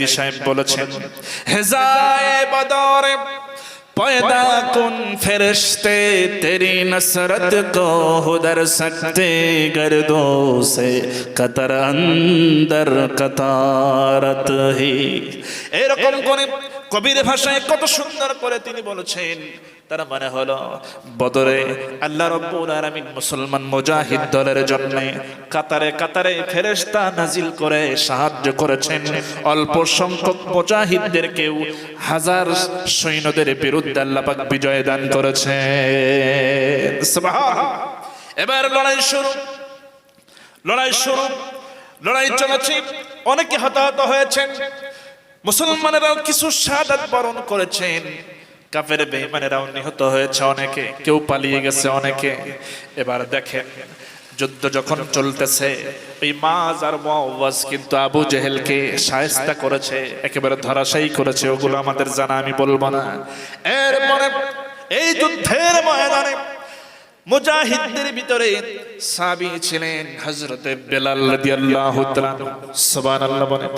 বিবি সাহেব বলেছেন পয়দা কোন ফেরস্তে তেরি নসরত কোদর সকতে গর্দো সে কতর অন্দর কতারত হে। এরকম কোন কবির ভাষায় কত সুন্দর করে তিনি বলেছেন তার মানে হলো, বদরে আল্লাহ রব্বুল আলামিন মুসলমান মুজাহিদ দলের জন্য কাতারে কাতারে ফেরেশতা নাজিল করে সাহায্য করেছেন। অল্প সংখ্যক মুজাহিদদেরকেও হাজার সৈন্যদের বিরুদ্ধে আল্লাহ পাক বিজয় দান করেছেন। এবার লড়াই শুরু। লড়াই শুরু। লড়াই চলেছে। অনেকে হতাহত হয়েছেন। মুসলমানেরাও কিছু শাহাদাত বরণ করেছেন। কাফের বেঈমানেরাও নিহত হয়েছে অনেকে, কেউ পালিয়ে গেছে অনেকে। এবার দেখেন, যুদ্ধ যখন চলতেছে ওই মাজ আর মুআওয়াজ কিন্তু আবু জেহেলকে শায়েস্তা করেছে, একেবারে ধরাশায়ী করেছে, ওগুলো আমাদের জানা, আমি বলব না। এরপরে এই যুদ্ধের ময়দানে মুজাহিদদের ভিতরে সাবি ছিলেন হযরতে বেলাল তাআলা সুবহানাল্লাহ বলেন,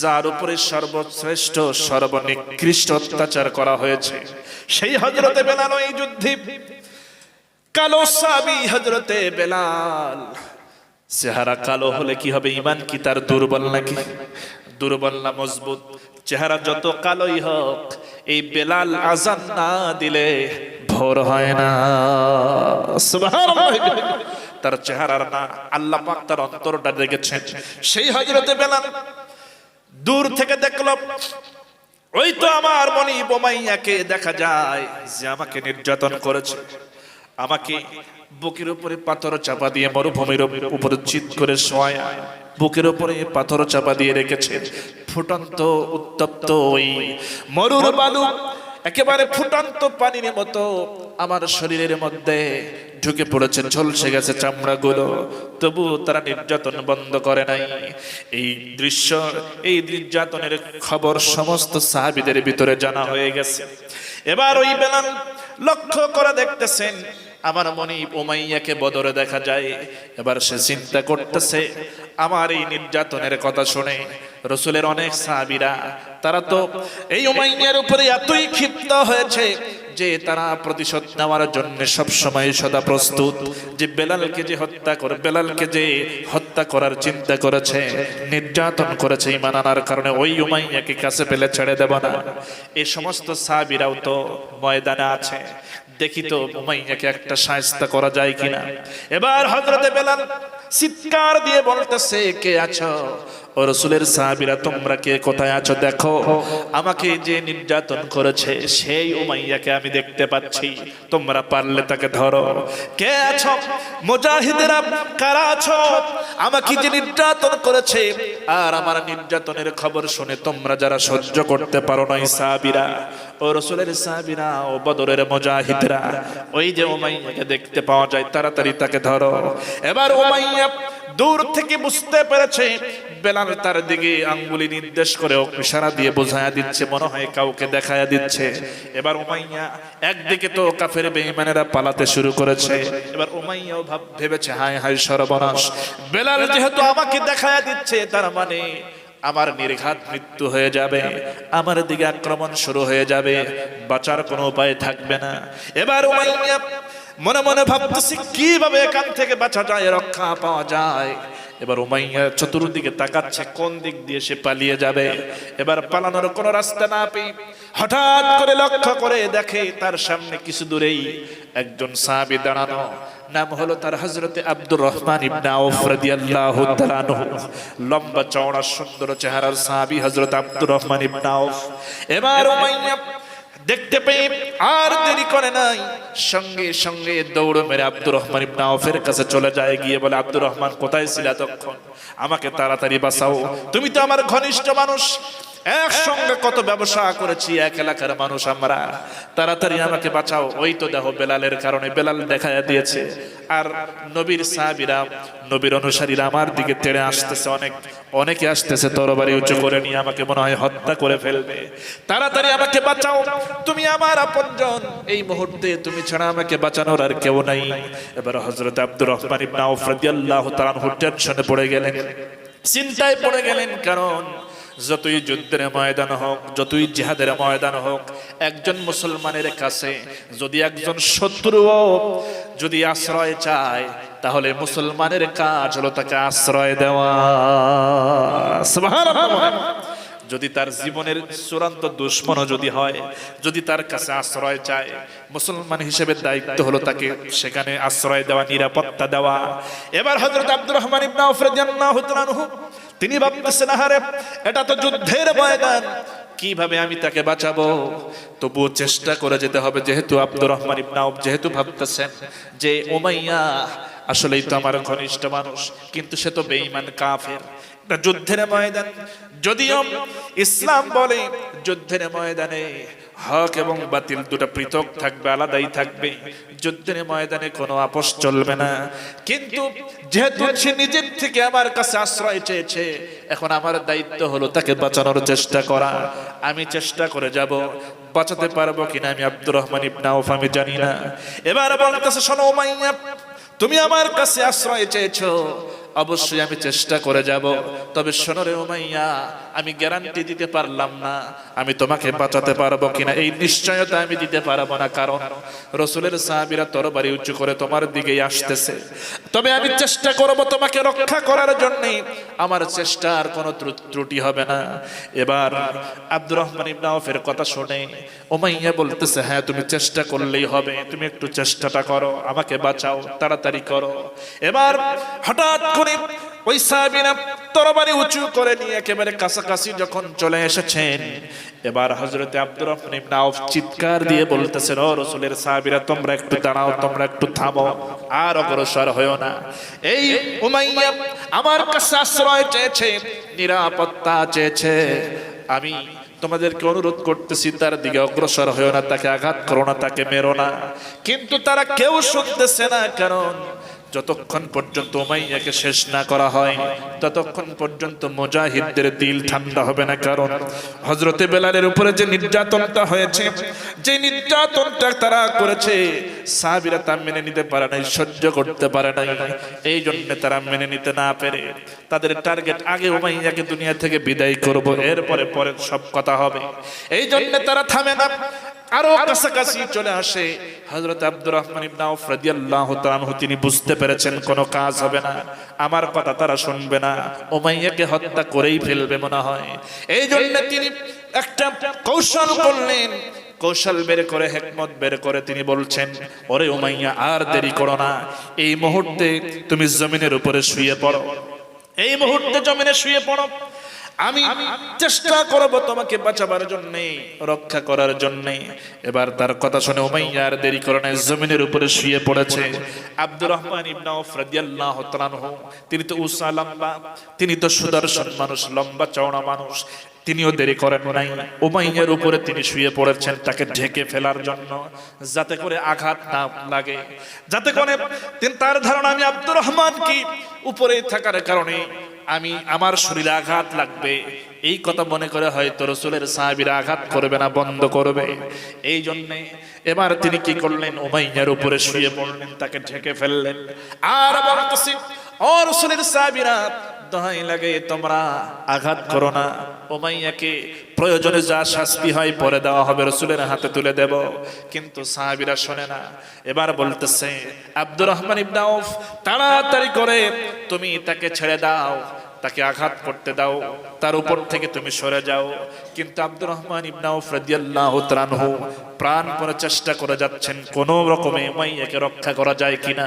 যার উপরে সর্বশ্রেষ্ঠ, সর্বনিকৃষ্ট অত্যাচার করা হয়েছে, সেই হযরতে বেলাল এই যুদ্ধে। কালো সাবি হজরতে বেলাল, চেহারা কালো হলে কি হবে ইমান কি, তার দুর্বল নাকি? দুর্বল না মজবুত? চেহারা যত কালোই হোক, এই বেলাল আজান না দিলে ভোর হয় না। তার চেহারার না, আল্লাহ তার অন্তরটা দেখেছেন। সেই হযরতে বেলাল দূর থেকে দেখল, ওই তো আমার মনি বোমাইয়াকে দেখা যায় যে আমাকে নির্যাতন করেছে। আমাকে বুকের উপরে পাথর চাপা দিয়ে মরুভূমির উপরে চিত করে শোয়া বুকের উপরে পাথর চাপা দিয়ে রেখেছে। ফুটন্ত, উত্তপ্ত ওই মরুর বালু একেবারে ফুটন্ত পানির মতো আমার শরীরের মধ্যে ঢুকে পড়েছে, ঝলসে গেছে চামড়াগুলো। তবু তারা নির্যাতন বন্ধ করে নাই। এই দৃশ্য, এই নির্যাতনের খবর সমস্ত সাহাবিদের ভিতরে জানা হয়ে গেছে। এবার ওই বেলাল লক্ষ্য করে দেখতেছেন, আমার মনে ওমাইয়াকে বদরে দেখা যায়। এবার সে চিন্তা করতেছে, আমার এই নির্যাতনের কথা শুনে রসুলের অনেক সাহাবিরা, তারা তো এই উমাইয়ার উপরে এতই ক্ষিপ্ত হয়েছে যে তারা প্রতিশোধ নেওয়ার জন্য সব সময় সদা প্রস্তুত। যে বেলালকে যে হত্যা করে, বেলালকে যে হত্যা করার চিন্তা করেছে, নির্যাতন করেছে ইমান আনার কারণে ওই উমাইয়াকে কাছে পেলে ছেড়ে দেব না। এই সমস্ত সাহাবিরাও তো ময়দানে আছে। দেখি তো উমাইয়াকে একটা সায়স্তা করা যায় কিনা। এবার হজরতে বেলাল চিৎকার দিয়ে বলতেছে, কে আছো? ও রসুলের সাহাবিরা, তোমরা কে কোথায় আছো দেখো। আমাকে যে নির্যাতন করেছে, সেই উমাইয়াকে আমি দেখতে পাচ্ছি। তোমরা পারলে তাকে ধরো। কে আছো? মুজাহিদেরা কারা আছো? আমাকে যে নির্যাতন করেছে, আর আমার নির্যাতনের খবর শুনে তোমরা যারা সহ্য করতে পারো না সাহাবিরা, ও রসুলের সাহাবিরা ও বদরের মুজাহিদরা, ওই যে উমাইয়াকে দেখতে পাওয়া যায়, তাড়াতাড়ি তাকে ধরো। এবার উমাইয়া দূর থেকে বুঝতে পেরেছে। বেলাল তার দিকে আঙ্গুলি নির্দেশ করে ইশারা দিয়ে বোঝায়া দিচ্ছে, মনে হয় কাউকে দেখায়া দিচ্ছে। এবার উমাইয়া একদিকে তো কাফের বেঈমানেরা পালাতে শুরু করেছে। এবার উমাইয়াও ভাব ভেবেছে, হায় হায় সর্বনাশ। বেলাল যেহেতু আমাকে দেখায়া দিচ্ছে, তার মানে আমার নির্ঘাত মৃত্যু হয়ে যাবে, আমার দিকে আক্রমণ শুরু হয়ে যাবে, বাঁচার কোনো উপায় থাকবে না। এবার উমাইয়া মনে মনে ভাবতেছি, কীভাবে এখান থেকে বাঁচা যায় রক্ষা পাওয়া যায়? এবার উমাইয়া চতুর্দিকে তাকাচ্ছে, কোন দিক দিয়ে সে পালিয়ে যাবে? এবার পালানোর কোনো রাস্তা না পেয়ে হঠাৎ করে লক্ষ্য করে দেখে তার সামনে কিছু দূরেই একজন সাহাবী দাঁড়ানো। নাম হলো তার হজরতে আব্দুর রহমান ইবনে আউফ রাদিয়াল্লাহু তাআলা আনহু। লম্বা, চওড়া, সুন্দর চেহারার সাহাবী হযরত আব্দুর রহমান ইবনে আউফ। এবার উমাইয়া দেখতে পেয়ে আর দেরি করে নাই। সঙ্গে সঙ্গে দৌড় মেরে আব্দুর রহমান ইবনে আউফের কাছে চলে যায়, গিয়ে বলে, আব্দুর রহমান, কোথায় ছিলা তখন আমাকে তাড়াতাড়ি বাঁচাও। তুমি তো আমার ঘনিষ্ঠ মানুষ। একসঙ্গে কত ব্যবসা করেছি, এক এলাকার মানুষ আমরা। তাড়াতাড়ি আমাকে বাঁচাও। ওই তো দেখো বেলালের কারণে বেলাল দেখা দিয়েছে। আর নবীর সাহাবিরা, নবীর অনুসারীরা আমার দিকে তেড়ে আসতেছে অনেক। অনেকে আসতেছে, তরবারি উঁচু করে নিয়ে আমাকে মনে হয় হত্যা করে ফেলবে। তাড়াতাড়ি আমাকে বাঁচাও, তুমি আমার আপনজন। এই মুহূর্তে তুমি ছাড়া আমাকে বাঁচানোর আর কেউ নাই। এবার হজরত আব্দুর রহমান ইবনে আউফ রাদিয়াল্লাহু তাআলা টেনশনে পড়ে গেলেন। চিন্তায় পড়ে গেলেন কারণ যতই যুদ্ধের ময়দান হোক, যতই জিহাদের ময়দান হোক, একজন মুসলমানের কাছে যদি একজন শত্রুও যদি আশ্রয় চায়, তাহলে মুসলমানের কাজ হলো তাকে আশ্রয় দেওয়া। যদি তার জীবনের চূড়ান্ত দুশ্মন যদি হয়, যদি তার কাছে আশ্রয় চায়, মুসলমান হিসেবে দায়িত্ব হলো তাকে সেখানে আশ্রয় দেওয়া, নিরাপত্তা দেওয়া। এবার হযরত আব্দুর রহমান ইবনে তিনি ভাবতেছেন, আহারে, এটা তো যুদ্ধের ময়দান, কীভাবে আমি তাকে বাঁচাবো? তবুও চেষ্টা করে যেতে হবে, যেহেতু আব্দুর রহমান ইবনে যেহেতু ভাবতেছেন যে উমাইয়া আসলেই তো আমার ঘনিষ্ঠ মানুষ, কিন্তু সে তো বেঈমান কাফের। যুদ্ধের ময়দান। যদিও ইসলাম বলে যুদ্ধের ময়দানে হক এবং বাতিল দুটো পৃথক থাকবে, আলাদাই থাকবে। যুদ্ধের ময়দানে কোনো আপোষ চলবে না। কিন্তু যেহেতু সে নিজের থেকে আমার কাছে আশ্রয় চেয়েছে, এখন আমার দায়িত্ব হলো তাকে বাঁচানোর চেষ্টা করা। আমি চেষ্টা করে যাব। বাঁচাতে পারব কিনা আমি আব্দুর রহমান ইবনে আউফ আমি জানি না। এবার বলতেছে, শোনো উমাইয়া তুমি আমার কাছে আশ্রয় চেয়েছো। অবশ্যই আমি চেষ্টা করে যাব। তবে শোনো রে আমি গ্যারান্টি দিতে পারলাম না। আমি তোমাকে বাঁচাতে পারব কিনা? এই নিশ্চয়তা আমি দিতে পারব না, কারণ রসুলের সাহাবিরা তরবারি উঁচু করে তোমার দিকেই আসতেছে। তবে আমি চেষ্টা করব তোমাকে রক্ষা করার জন্য। আমার চেষ্টার কোনো ত্রুটি হবে না। এবার আব্দুর রহমান ইবনে আউফের কথা শুনে। উমাইয়া বলতেছে হ্যাঁ তুমি চেষ্টা করলেই হবে। তুমি একটু চেষ্টাটা করো। আমাকে বাঁচাও, তাড়াতাড়ি করো। এবার হঠাৎ করে ওই সাহাবীরা তরবারি উঁচু করে নিয়ে একেবারে কাছাকাছি যখন চলে এসেছেন, এবার হজরতে আব্দুর রহমান চিৎকার দিয়ে বলতেছেন, ও রাসূলের সাহাবীরা, তোমরা একটু দাঁড়াও, তোমরা একটু থামো, আর অগ্রসর হয়েও না। এই উমাইয়া আমার কাছে আশ্রয় চেয়েছে, নিরাপত্তা চেয়েছে। আমি তোমাদেরকে অনুরোধ করতেছি, তার দিকে অগ্রসর হয়েও না, তাকে আঘাত করো না, তাকে মেরো না। কিন্তু তারা কেউ শুনতেছে না, কারণ যতক্ষণ পর্যন্ত উমাইয়াকে শেষ না করা হয়, ততক্ষণ পর্যন্ত মুজাহিদদের দিল ঠান্ডা হবে না। কারণ হজরতে বেলালের উপরে যে নির্যাতনটা হয়েছে, যে নির্যাতনটা তারা করেছে, সাহাবিরা তা মেনে নিতে পারে নাই, সহ্য করতে পারে নাই। এই জন্য তারা মেনে নিতে না পেরে তাদের টার্গেট আগে উমাইয়াকে দুনিয়া থেকে বিদায় করব, এরপরে পরে সব কথা হবে। এই জন্য তারা থামে না। আরও কাছাকাছি চলে আসে। হযরত আব্দুর রহমান ইবনে আউফ রাদিয়াল্লাহু তাআলা তিনি বুঝতে পেরেছেন কোনো কাজ হবে না। আমার কথা তারা শুনবে না। উমাইয়াকে হত্যা করেই ফেলবে মনে হয়। এই জন্য তিনি একটা কৌশল করলেন। কৌশল বের করে, হেকমত বের করে তিনি বলছেন, ওরে উমাইয়া, আর দেরি করো না। এই মুহূর্তে তুমি জমিনের উপরে শুয়ে পড়ো। এই মুহূর্তে জমিনে শুয়ে পড়ো। আমি চেষ্টা করব তোমাকে বাঁচাবার জন্য, রক্ষা করার জন্য। এবার তার কথা শুনে উমাইয়া আর দেরি করে জমিনের উপরে শুয়ে পড়েছে। আব্দুর রহমান ইবনে রাদিয়াল্লাহু তাআলা তিনি তো উসা লম্বা, তিনি তো সুদর্শন মানুষ, লম্বা চওড়া মানুষ, তিনিও দেরি করেন নাই। উমাইয়ার উপরে তিনি শুয়ে পড়েছেন তাকে ঢেকে ফেলার জন্য, যাতে করে আঘাত না লাগে। যাতে করে তার ধারণা আমি আব্দুর রহমান কি উপরে থাকার কারণে আমি আমার শরীরে আঘাত লাগবে। এই কথা মনে করে হয়তো রসুলের সাহাবিরা আঘাত করবে না, বন্ধ করবে। এই জন্যে এবার তিনি কি করলেন? উমাইয়ার উপরে শুয়ে পড়লেন, তাকে ঢেকে ফেললেন। আর বলতেছি, ও রসুলের সাহাবিরা, দহাই লাগে, তোমরা আঘাত করো না। ওমাইয়াকে প্রয়োজনে যা শাস্তি হয় পরে দেওয়া হবে, রসুলের হাতে তুলে দেব। কিন্তু সাহাবিরা শোনে না। এবার বলতেছে, আব্দুর রহমান ইবনাউফ তাড়াতাড়ি করে তুমি তাকে ছেড়ে দাও। তাকে আঘাত করতে দাও, তার উপর থেকে তুমি সরে যাও। কিন্তু আব্দুর রহমান ইবনাউ ফ্রদিয়াল্লাহ তাআলা প্রাণ করে চেষ্টা করে যাচ্ছেন, কোন রকমে উমাইয়াকে রক্ষা করা যায় কিনা?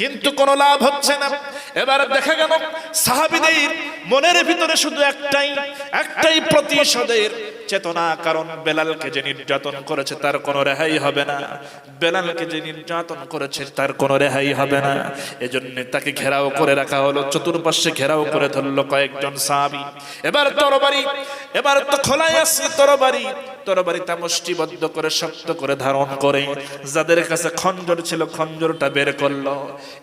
কিন্তু কোনো লাভ হচ্ছে না। এবার দেখা গেল, সাহাবীদের মনের ভিতরে শুধু একটাই একটাই প্রতিশোধের চেতনা, কারণ বেলালকে যে নির্যাতন করেছে তার কোনো রেহাই হবে না। বেলালকে যে নির্যাতন করেছে তার কোনো রেহাই হবে না। এজন্য তাকে ঘেরাও করে রাখা হলো, চতুর্পাশে ঘেরাও করে ধরলো কয়েকজন সাহাবি। এবার তরবারি, এবার তো খোলাই আসছে তরবারি। তরবারি তা মুষ্টিবদ্ধ করে শক্ত করে ধারণ করে যাদের কাছে খঞ্জর ছিল, খঞ্জরটা বের করল।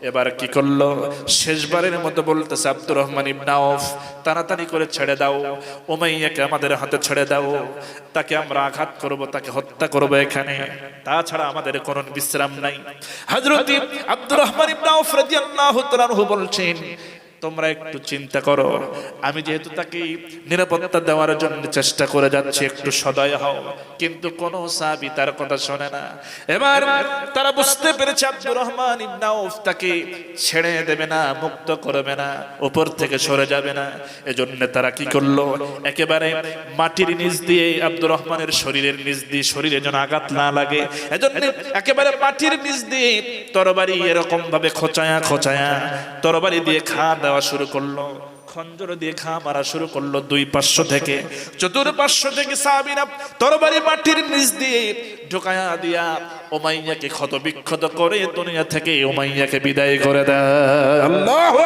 এবার কি করল? শেষবারের মতো বলতেছে, আব্দুর রহমান ইবনে আউফ, তাড়াতাড়ি করে ছেড়ে দাও। ওমাইয়াকে আমাদের হাতে ছেড়ে দাও। তাকে আমরা আঘাত করব, তাকে হত্যা করব এখানে। তাছাড়া আমাদের কোনো বিশ্রাম নাই। হযরত আব্দুর রহমান ইবনে আউফ রাদিয়াল্লাহু তাআলা বলছেন তোমরা একটু চিন্তা করো। আমি যেহেতু তাকে নিরাপত্তা দেওয়ার জন্য চেষ্টা করে যাচ্ছি, একটু সদয় হও। কিন্তু কোন সাহাবি তার কথা শোনে না। এবার তারা বুঝতে পেরেছে আব্দুর রহমান ইবনে আউফ তাকে ছেড়ে দেবে না, মুক্ত করবে না, উপর থেকে সরে যাবে না। এজন্য তারা কি করল? একেবারে মাটির নিচ দিয়ে, আব্দুর রহমানের শরীরের নিচ দিয়ে শরীরে যেন আঘাত না লাগে। এজন্য একেবারে মাটির নিচ দিয়ে তরবারি এরকম ভাবে খোঁচায়া খোঁচায়া, তরবারি দিয়ে খা দেওয়া শুরু করল। খঞ্জর দিয়ে খা মারা শুরু করল দুই পাঁচশো থেকে। চতুর পাঁচশো থেকে সাহাবিরা তরবারি মাটির নিচ দিয়ে ঢোকায়া দিয়া ওমাইয়াকে ক্ষত বিক্ষত করে দুনিয়া থেকে ওমাইয়াকে বিদায় করে দেয়। আল্লাহু।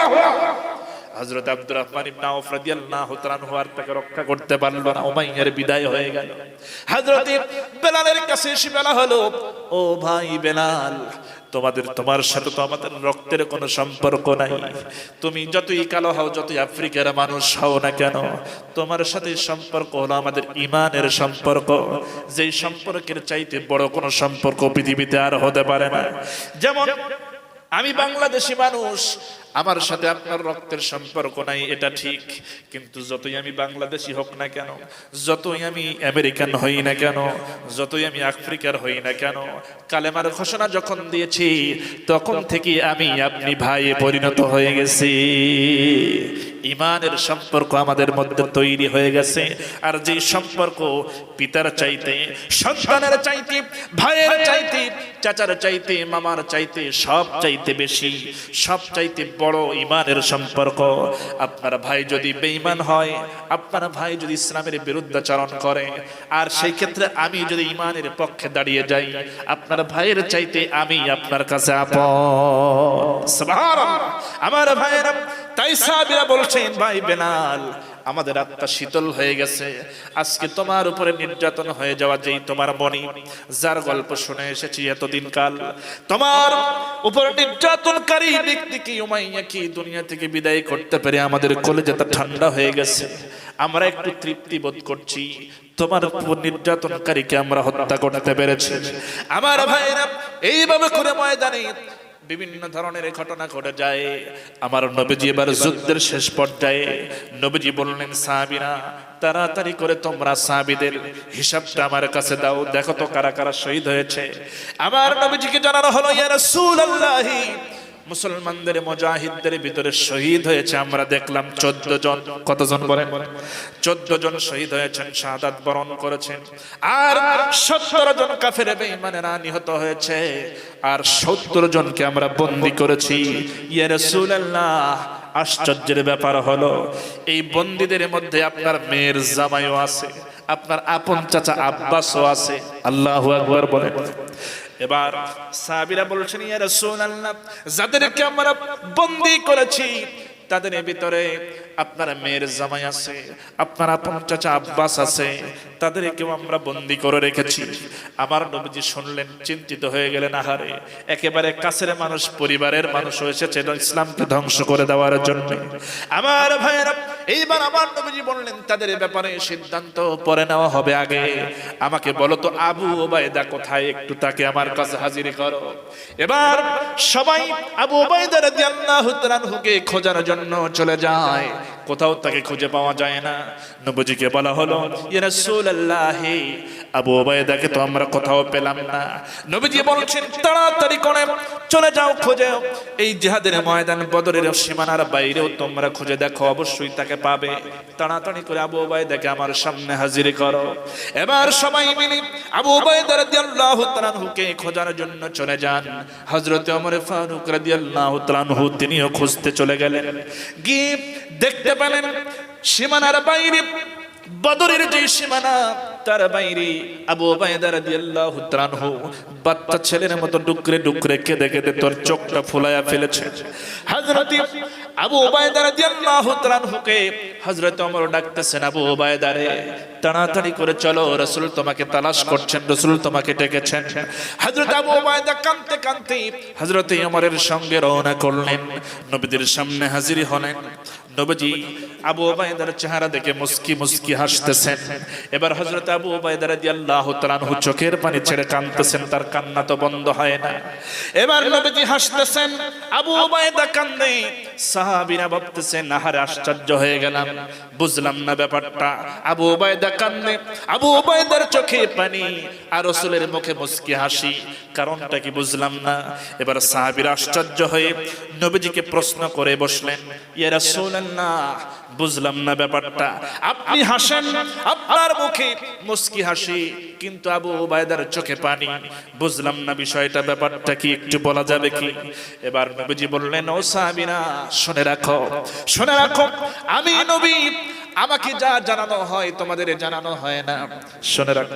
হযরত আব্দুর রহমান ইবনে আউফ রাদিয়াল্লাহু তাআলা আর তাকে রক্ষা করতে পারল না উমাইয়ার বিদায় হয়ে গেল। হযরত বেলালের কাছে এসে বলা হলো ও ভাই বেলাল তোমাদের, তোমার সাথে তো আমাদের রক্তের কোনো সম্পর্ক নাই। তুমি যতই কালো হও, যতই আফ্রিকার মানুষ হও না কেন, তোমার সাথে সম্পর্ক হলো আমাদের ইমানের সম্পর্ক। যেই সম্পর্কের চাইতে বড় কোনো সম্পর্ক পৃথিবীতে আর হতে পারে না। যেমন, আমি বাংলাদেশি মানুষ আমার সাথে আপনার রক্তের সম্পর্ক নাই, এটা ঠিক। কিন্তু যতই আমি বাংলাদেশি হোক না কেন, যতই আমি আমেরিকান হই না কেন, যতই আমি আফ্রিকার হই না কেন, কালেমার ঘোষণা যখন দিয়েছি, তখন থেকে আমি আপনি ভাইয়ে পরিণত হয়ে গেছি। ইমানের সম্পর্ক আমাদের মধ্যে তৈরি হয়ে গেছে। আর যে সম্পর্ক পিতার চাইতে, সন্তানের চাইতে, ভাইয়ের চাইতে, চাচার চাইতে, মামার চাইতে সব চাইতে বেশি, সব চাইতে বড় ইমানের সম্পর্ক আপনার ভাই যদি বেঈমান হয়, আপনার ভাই যদি ইসলামের বিরুদ্ধাচরণ করে, আর সেই ক্ষেত্রে আমি যদি ইমানের পক্ষে দাঁড়িয়ে যাই, আপনার ভাইয়ের চাইতে আমি আপনার কাছে। আমার ভাইয়েরা তাই সাহাবীরা বলছেন, ভাই বেনাল আমাদের আত্মা শীতল হয়ে গেছে। আজকে তোমার উপরে নির্যাতন হয়ে যাওয়া যেই তোমার মনি যার গল্প শুনে এসেছি এতদিন কাল তোমার উপর নির্যাতনকারী ব্যক্তিকে উমাইয়া কি দুনিয়া থেকে বিদায় করতে পেরে আমাদের কলেজেটা ঠান্ডা হয়ে গেছে? আমরা একটু তৃপ্তি বোধ করছি। তোমার উপর নির্যাতনকারীকে আমরা হত্যা করতে পেরেছি। আমার ভাইরা, এইভাবে করে ময়দানে বিভিন্ন ধরনের ঘটনা ঘটে যায়। আমার নবীজি এবার যুদ্ধের শেষ পর্যায়ে নবীজি বললেন, সাহাবিরা, তাড়াতাড়ি করে তোমরা সাহাবিদের হিসাবটা আমার কাছে দাও। দেখো তো কারা কারা শহীদ হয়েছে। আমার নবীজিকে জানানো হলো, ইয়া রাসূলুল্লাহি মুসলমানদের, মুজাহিদদের ভিতরে শহীদ হয়েছে। আমরা দেখলাম চোদ্দ জন। কতজন বলেন চোদ্দ জন শহীদ হয়েছেন, শাহাদাত বরণ করেছেন। আর সত্তর জন কাফের বেঈমানেরা নিহত হয়েছে। আর সত্তর জনকে আমরা বন্দি করেছি। আশ্চর্যের ব্যাপার হলো, এই বন্দীদের মধ্যে আপনার মেয়ের জামাইও আছে, আপনার আপন চাচা আব্বাসও আছে। আল্লাহু আকবার বলেন। এবার সাহাবীরা বলছেন ইয়া রাসূলুল্লাহ যাদেরকে আমরা বন্দী করেছি তাদের ভিতরে আপনার মেয়ের জামাই আছে, আপনার আপন চাচা আব্বাস আছে, তাদেরকেও আমরা বন্দি করে রেখেছি। আমার নবীজি শুনলেন, চিন্তিত হয়ে গেলেন, আহারে, একেবারে কাছের মানুষ, পরিবারের মানুষ এসেছে ইসলামকে ধ্বংস করে দেওয়ার জন্য। আমার ভাইয়েরা, এইবার আমার নবীজি বললেন, তাদের ব্যাপারে সিদ্ধান্ত পরে নেওয়া হবে আগে। আমাকে বলো তো, আবু ওবায়দা কোথায়? একটু তাকে আমার কাছে হাজির করো। এবার সবাই আবু ওবায়দা রাদিয়াল্লাহু তাআলাকে খোঁজার জন্য চলে যায়। কোথাও তাকে খুঁজে পাওয়া যায় না। নবীজিকে বলা হলো আবু ওবায়দাকে তো আমরা কোথাও পেলাম না। নবীজি বলছেন, তাড়াতাড়ি করে, চলে যাও, খুঁজে। এই জিহাদের ময়দান বদরের সীমানার বাইরেও তোমরা খুঁজে দেখো, অবশ্যই তাকে পাবে। তাড়াতাড়ি করে আবু ওবায়দাকে আমার সামনে হাজির করো। এবার সবাই মিলে আবু ওবায়দা রাদিয়াল্লাহু তাআলাকে খোঁজার জন্য চলে যান। হযরত ওমর ফারুক রাদিয়াল্লাহু তাআলাহু তিনিও খুঁজতে চলে গেলেন। গিয়ে দেখতে পেলেন সীমানার বাইরে, বদরের যে সীমানা, তার বাইরে আবু ওবায়দা রাদিয়াল্লাহু তাআলাহু বাচ্চা ছেলের মতো ডুকরে ডুকরে কেঁদে কেঁদে তোর চোখটা ফুলায়া ফেলেছে। হযরত আবু ওবায়দা রাদিয়াল্লাহু তাআলাহুকে হযরত ওমর ডাকতেছেন, আবু ওবায়দা রে, তাড়াতাড়ি করে চলো, রাসূল তোমাকে তালাশ করছেন, রাসূল তোমাকে ডেকেছেন। হযরত আবু ওবায়দা কাঁদতে কাঁদতে হযরত ওমরের সঙ্গে রওনা করলেন, নবীদের সামনে হাজির হলেন। নবজি আবু ওবায়দার চেহারা দেখে মুস্কি মুস্কি হাসতেছেন। এবার হযরত আবু ওবায়দা রাদিয়াল্লাহু তাআলা আনহু চোখের পানি ছেড়ে কাঁদতেছেন, তার কান্না তো বন্ধ হয় না। এবার নবজি হাসতেছেন, আবু ওবায়দা কান্দে। সাহাবীরা ভাবতেছেন, আহারে আশ্চর্য হয়ে গেলাম, বুঝলাম না ব্যাপারটা। আবু ওবায়দা কান্দে, আবু ওবায়দার চোখে পানি, আর রাসূলের মুখে মুস্কি হাসি, কারণটা কি বুঝলাম না। এবার সাহাবীরা আশ্চর্য হয়ে নবীজিকে প্রশ্ন করে বসলেন, ইয়া রাসূলুল্লাহ বুঝলাম না ব্যাপারটা। আপনি হাসেন আপনার মুখে মুস্কি হাসি কিন্তু আবু উবায়দার চোখে পানি। বুঝলাম না বিষয়টা ব্যাপারটা কি একটু বলা যাবে কি? এবার নবীজি বললেন ও সাহাবীরা শুনে রাখো শুনে রাখো। আমি নবী আমাকে যা জানানো হয় তোমাদের জানানো হয় না। শুনে রাখো।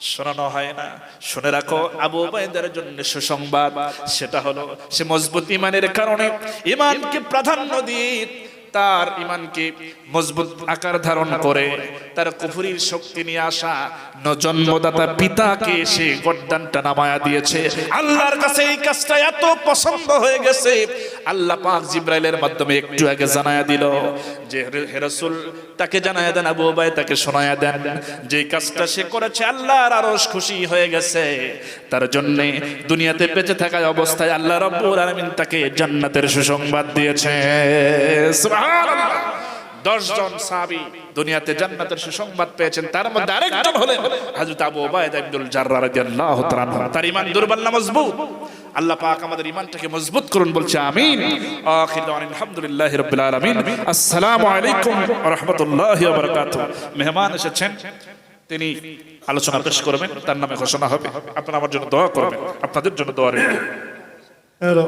শোনানো হয় না। শুনে রাখো, আবু উবাইদার জন্য সুসংবাদ। সেটা হলো, সে মজবুত ইমানের কারণে ইমানকে প্রাধান্য দিয়ে তার ইমানকে মজবুত আকার ধারণ করে। তার কুফুরির শক্তি নিয়ে আসা জন্মদাতা পিতাকে সে গড্ডানটা নামায়া দিয়েছে। আল্লাহর কাছে এই কাজটা এত পছন্দ হয়ে গেছে। আল্লাহ পাক জিব্রাইলের মাধ্যমে একটু আগে জানায়া দিল যে হেরাসুল তাকে জানায় দেন আবু ওবায় তাকে শোনায় দেন যে কাজটা সে করেছে, আল্লাহর আরও খুশি হয়ে গেছে। তার জন্যে দুনিয়াতে বেঁচে থাকা অবস্থায় আল্লাহ রব্বুল আলামিন তাকে জান্নাতের সুসংবাদ দিয়েছে। সুবহানাল্লাহ। দশজন সাহাবী দুনিয়াতে জান্নাতের সুসংবাদ পেয়েছেন। তার মধ্যে আরেকজন হলেন হযরত আবু উবাইদা ইবনুল জাররাহ রাদিয়াল্লাহু তাআলা তার ঈমান দুর্বল না মজবুত? আল্লাহ পাক আমাদের ঈমানটাকে মজবুত করুন, বলছে আমিন। আখির দাওয়ান আলহামদুলিল্লাহি রাব্বিল আলামিন। আসসালামু আলাইকুম ওয়া রাহমাতুল্লাহি ওয়া বারাকাতুহু। মেহমান এসেছেন, তিনি আলোচনা পেশ করবেন, তার নামে ঘোষণা হবে। আপনারা আমার জন্য দোয়া করবেন, আপনাদের জন্য দোয়া রইল। হ্যালো।